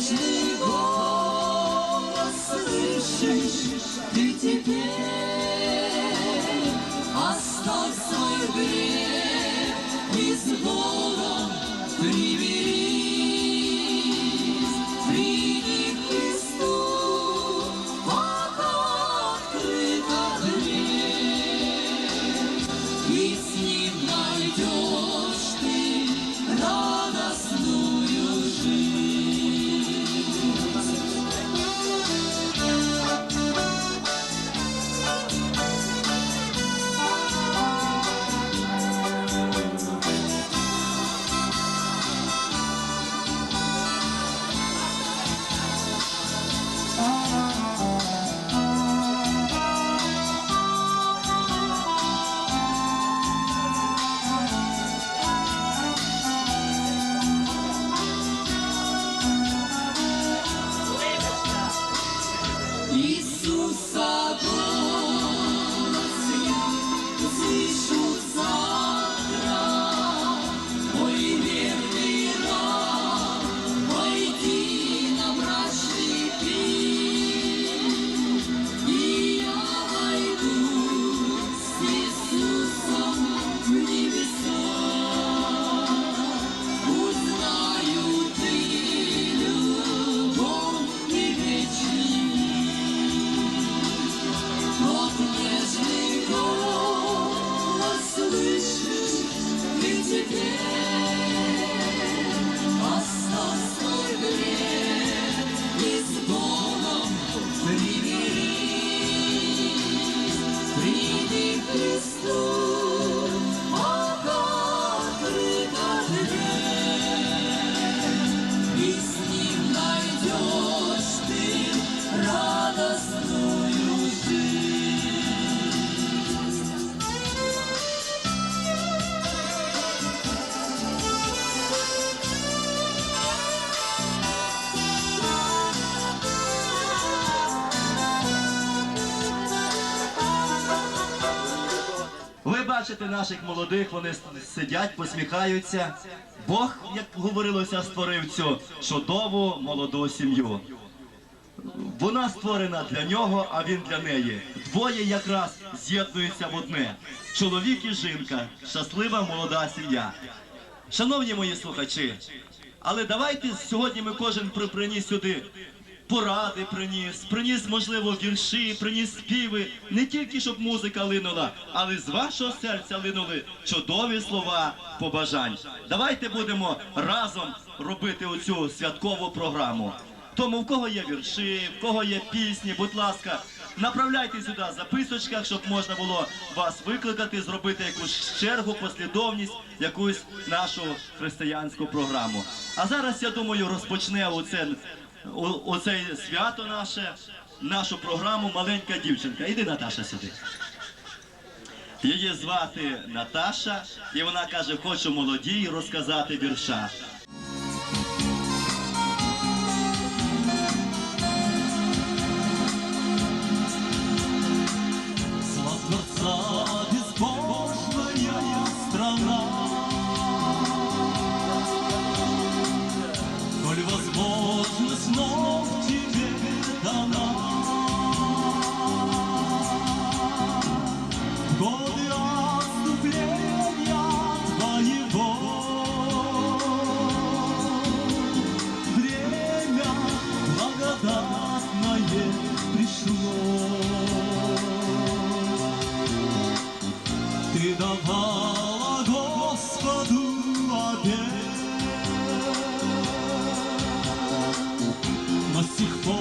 нежный голос слышишь, ты теперь бачити наших молодих, вони сидять, посміхаються. Бог, як говорилося, створив цю чудову молоду сім'ю. Вона створена для нього, а він для неї. Двоє якраз з'єднуються в одне: чоловік і жінка, щаслива молода сім'я. Шановні мої слухачі, але давайте сьогодні ми кожен приніс сюди поради приніс, приніс, можливо, вірші, приніс співи. Не тільки щоб музика линула, але з вашого серця линули чудові слова побажань. Давайте будемо разом робити оцю святкову програму. Тому в кого є вірші, в кого є пісні, будь ласка, направляйте сюди записочках, щоб можна було вас викликати, зробити якусь чергу, послідовність, якусь нашу християнську програму. А зараз я думаю, розпочне оце, оце свято наше, нашу програму маленька дівчинка. Іди, Наташа, сюди. Її звати Наташа, і вона каже, хочу молодій розказати вірша. Но с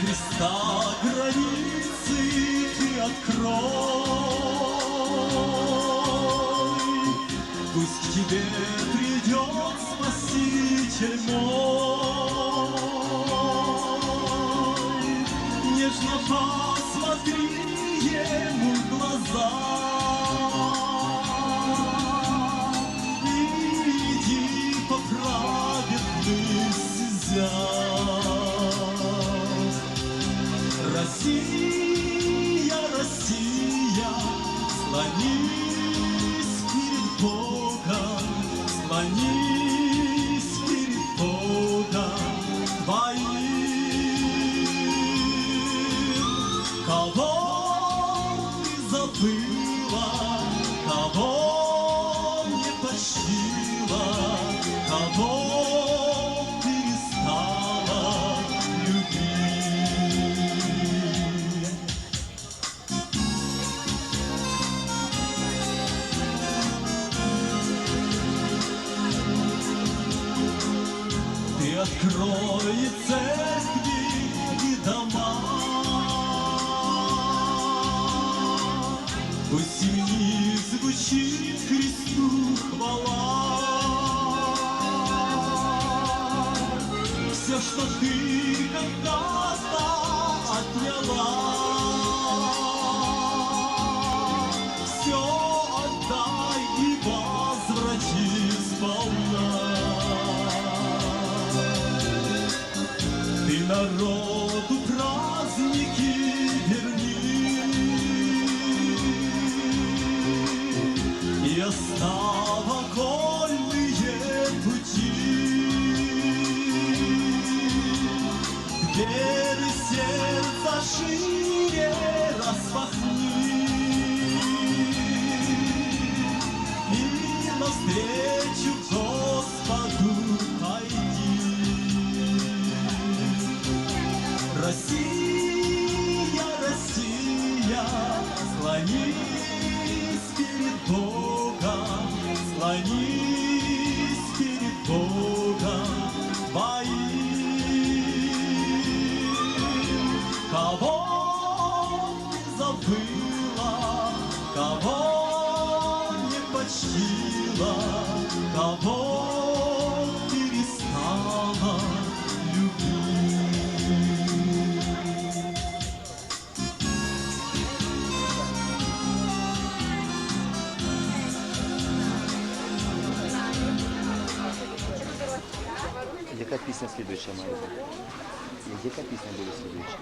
Христа границы ты открой, Пусть к тебе придет Спаситель мой. Нежно посмотри ему в глаза Россия, Россия, склонись перед Богом, склонись перед Богом твоим. Кого ты забыла, Ты народу кого перестала любить. Яка пісня слідуюча має бути? Яка пісня буде слідуюча?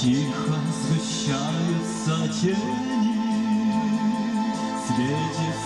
Тихо сгущаются тени, Светится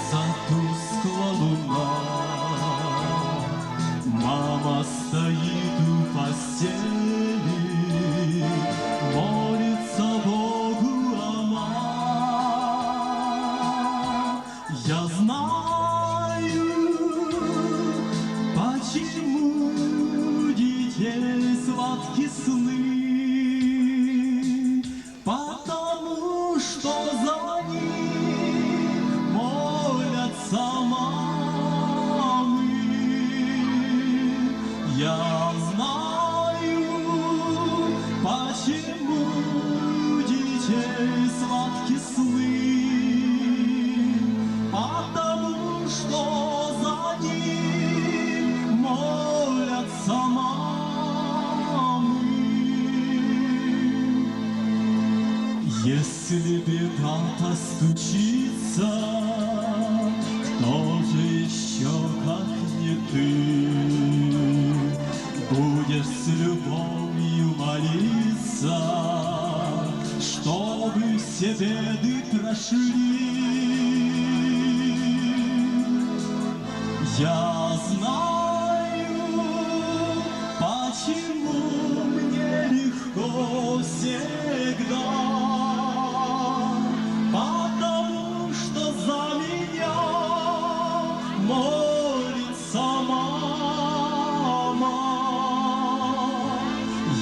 детей сладкие сны, потому что за них молятся мамы. Если беда-то стучится, кто же еще, как не ты, Будешь с любовью молиться, чтобы все беды прошли. Я знаю, почему мне легко всегда, потому что за меня молится мама.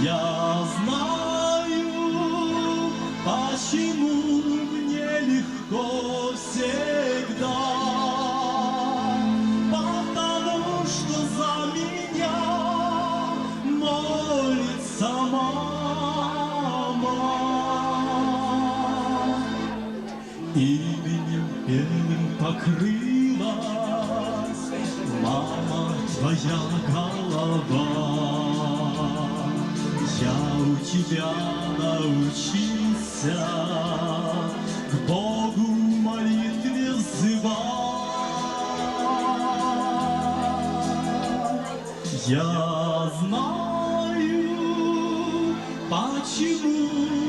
Я знаю, почему мне легко всегда. Потому что за меня молится мама. Именем белым покрылась мама твоя голова. Я у тебя научился к Богу молитве взывать. Я знаю, почему